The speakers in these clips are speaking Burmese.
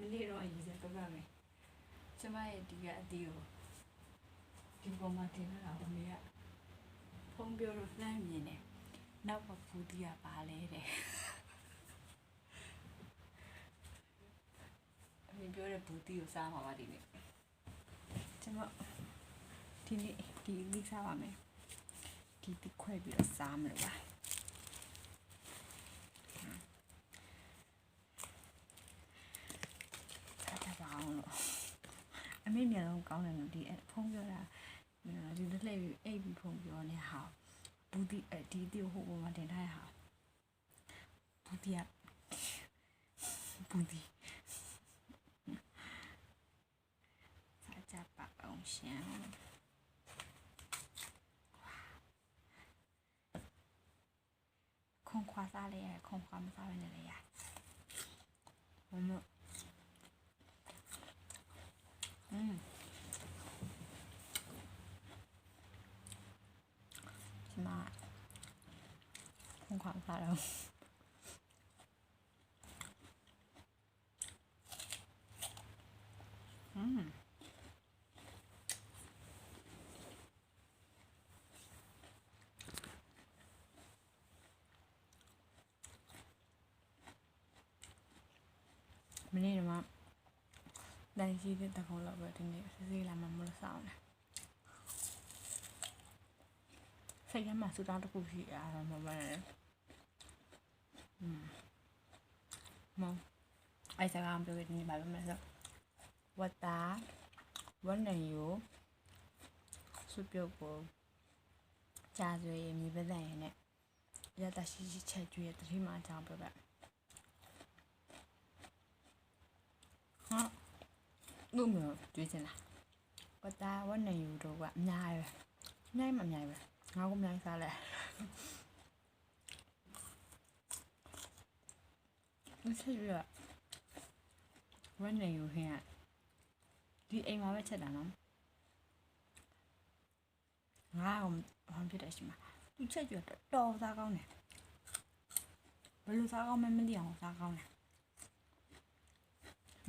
မနေ့တော့အရေးစတော့ကမယ်ကျမရဲ့ဒီကအတီးကိုဒီပေါ်မှာတင်လာတာမမေကဖုန်းပြောတော့လှမ်းမြင်တယ်နောက်ကဖူးတီးကပါလဲတဲ့အမေပြောတဲ့ဘူးတီးကိုစားမှာပါဒီနေ့ကျမဒီနေ့ဒီလိစားပါမယ်ဒီတစ်ခွဲပြီးတော့စားမလို့ပါ ဆက်တက်ပါအောင်လို့ အမေမျက်လုံးကောင်းတယ်လို့ဒီအဖုံးပြောတာဒီလက်လက်ပြီးအိပ်ပြီးဖုံးပြောနေဟာဘူးဒီအဒီတီဟိုပေါ်မှာတင်ထားရဟာဘူးဒီကဘူးဒီဆက်ကြပါအောင်ရှင်ခွန်ခွာစားလေရခွန်ခွာမစားဘဲနဲ့လေရမမ อืมဒီမှာဖုန်ခွာ စားတော့อืมမနေ့ကတိုင်ရှိတဲ့တကုံးလောက်ပဲဒီနေ့စစ်စစ်လာမှမလို့စောင်းတယ်စိတ်ထဲမှာစူတောင်းတစ်ခုရှိအားတော့မမှန်တယ် မအိုက်စကားပြောနေပါမယ်ဆိုဝတ်တာဝတ်နေယူစုပြုတ်ကိုကြာဆွေရမြေပဒံရနဲ့ရတရှိရှိချက်ကျွေးတဲ့တတိမာအကြောင်းပြောပါဟာလို့မျိုးတွေးချင်တာပတာဝနေယူတော့ကအများပဲအများမအများပဲငါကအများစားလဲ မဆက်ရဝနေယူဟင်းอ่ะဒီအိမ်မှာပဲချက်တာနော်ငါကဘာဖြစ်တယ်ရှိမှာသူချက်ကြတော့တော်စားကောင်းတယ်ဘယ်လိုစားကောင်းမှမသိအောင်စားကောင်းတယ်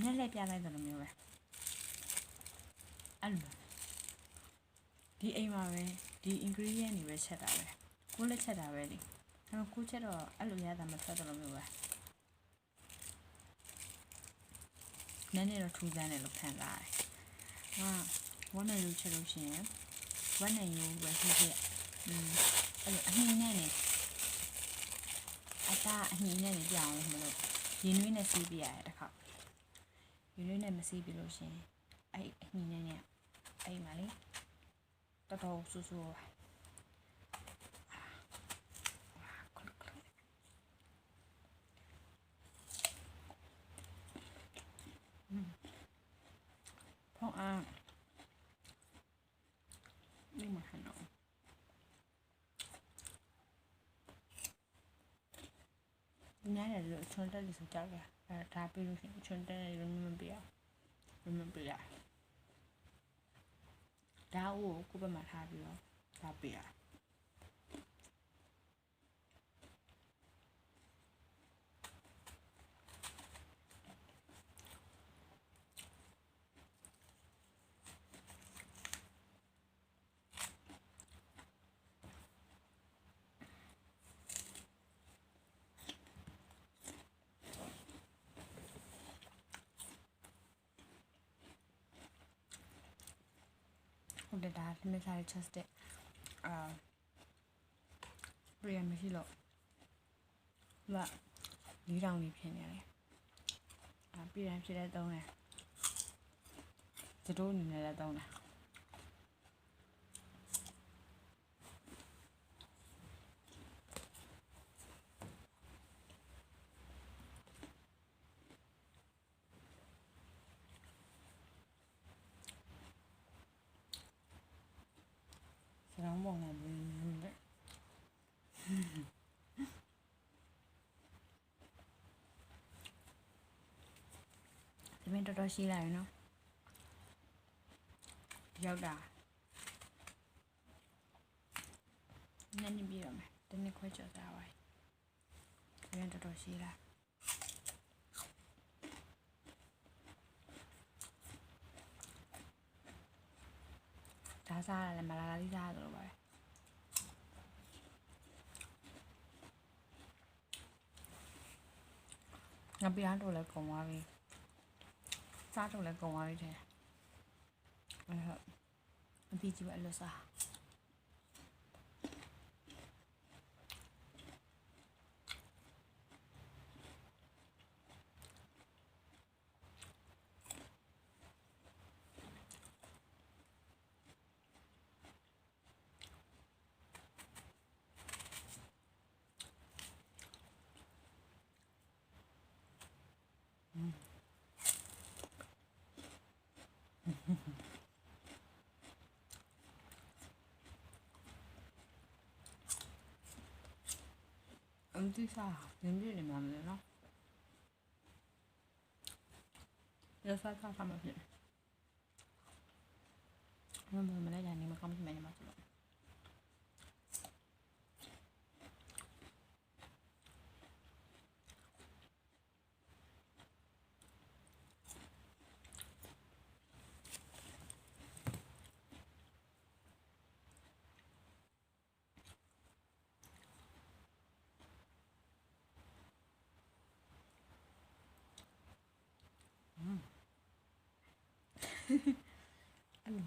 မျက်လက်ပြလိုက်တယ်လို့မျိုးပဲအဲ့လိုဒီအိမ်မှာပဲဒီ ingredient တွေပဲချက်တာပဲကိုလည်းချက်တာပဲလေအဲ့တော့ကိုချက်တော့အဲ့လိုရတာမထွက်တော့လို့မျိုးပဲ နည်းနည်းတော့ထူးဆန်းတယ်လို့ခံစားရတယ်ဟာဝမ်းနေလို့ချက်လို့ရှိရင်ဝမ်းနေယူပဲဖြစ်ဖြစ်อืมအဲ့လိုအနှင်းနဲ့နေအသားအနှင်းနဲ့နေပြအောင်လို့မလို့ရင်းနှွေးနဲ့စီးပြရတယ်တစ်ခါရင်းနှွေးနဲ့မစီးပြလို့ရှိရင်အဲ့အနှင်းနဲ့နေအဲ့မှာလေတော်တော်ဆူဆူပါဖုန်းအား นี่มาขนมညနေလို့ချွန်တက်လို့ဆိုကြတယ်အဲဒါပြီးလို့ရှိရင်ချွန်တက်ရလို့မပြရဘူးမပြရ ဓာတ်ကိုကိုယ့်ဘက်မှာထားပြီးတော့ဓာတ်ပေးရ ဟုတ်တယ်ဒါလမစားချက်တဲ့အာပြန်မရှိလို့လာဒီတောင်ကြီးဖြစ်နေတယ်အာပြန်ဖြစ်တဲ့တုံးတယ်စတိုးအနေနဲ့လည်းတုံးတယ် စရောင်းပုံနဲ့ဘူးလေဒီမင်းတော်တော်ရှိလာပြီနော်ရောက်တာညနေပြည့်ရမယ်တနေ့ခွဲကြော်စားပါဒီမင်းတော်တော်ရှိလာ စားရလဲမလာလာလေးစားရတယ်လို့ပါပဲငါပြန်တော့လဲကုန်သွားပြီစားတော့လဲကုန်သွားပြီတဲ့အဲ့တော့အပြီးကြည့်ပါလို့စားအမ်တီစား ရင်းပြနေမှာမလဲနော်ရစားစားစားမဖြစ်မမမလည်းနေမကောင်းဖြစ်မယ်နေမှာဆိုတော့ အဲ့လို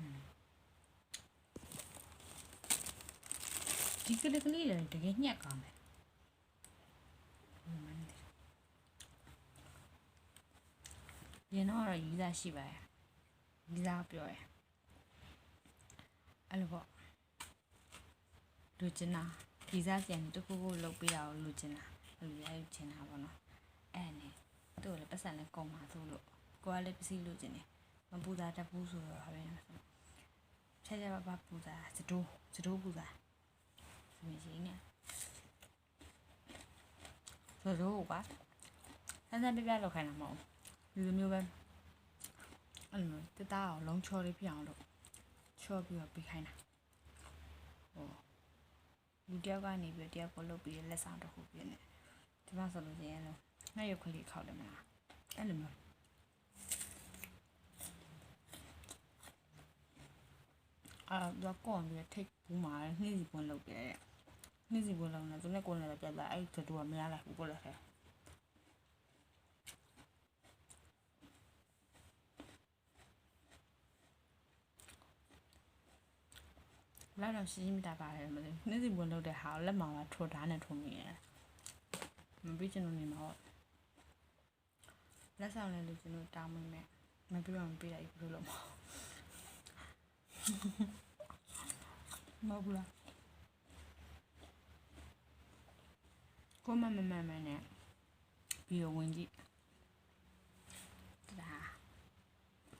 ဒီကလေးကလေးလည်းတကယ်ညက်ကောင်းတယ်ရင်တော့တော့ယူသားရှိပါတယ်ယူသားပြောရယ်အဲ့လိုပေါ့လူချင်တာဒီစားစံတခုခုလုပ်ပေးတာကိုလူချင်တာအဲ့လိုရယူချင်တာပေါ့နော်အဲ့နဲ့သူ့ကိုလည်းပတ်စံလည်းကုန်ပါသို့လို့ကိုကလည်းပစ္စည်းလူချင်တယ် မပူတာတပူးဆိုတော့ဟာပဲဖြတ်ချက်ပါပါပူတာစတိုးစတိုးပူတာဒီမရှိနဲ့စတိုးကွာဆန်းဆန်းပြပြလောက်ခိုင်းတာမဟုတ်ဘူးဒီလိုမျိုးပဲအဲ့လိုမျိုးတသားအောင်လုံးချော်လေးပြအောင်လို့ချော်ပြီးတော့ပြီးခိုင်းတာဟိုလူတယောက်ကနေပြီးတယောက်ကိုလုတ်ပြီးလက်ဆောင်တစ်ခုပြနေဒီမှာဆိုလို့ရှိရင်လည်းငှက်ရုပ်ကလေးခောက်တယ်မလားအဲ့လိုမျိုး အာတော့ကွန်ပြီးထိတ်ဘူးမှာနှိစီပွန်းလုတ်တယ်နှိစီပွန်းလုံးနဲ့သူနဲ့ကိုယ်နဲ့လည်းပြတ်လာအဲ့တူကမရလိုက်ဘူးကိုလည်းခဲလာတော့ရှင်းမိတာပါတယ်မလို့နှိစီပွန်းလုတ်တဲ့ဟာကိုလက်မောင်ကထိုးဓာတ်နဲ့ထိုးမိရတယ်မပြီးချင်လို့နေမှာပေါ့လက်ဆောင်လည်းလူကျွန်တော်တောင်းမိမယ်မပြီးတော့မပြီးလိုက်ဘူးလို့မဟုတ် မဟုတ်ဘူးလားကိုမမမမနဲ့ပြီးတော့ဝင်ကြည့်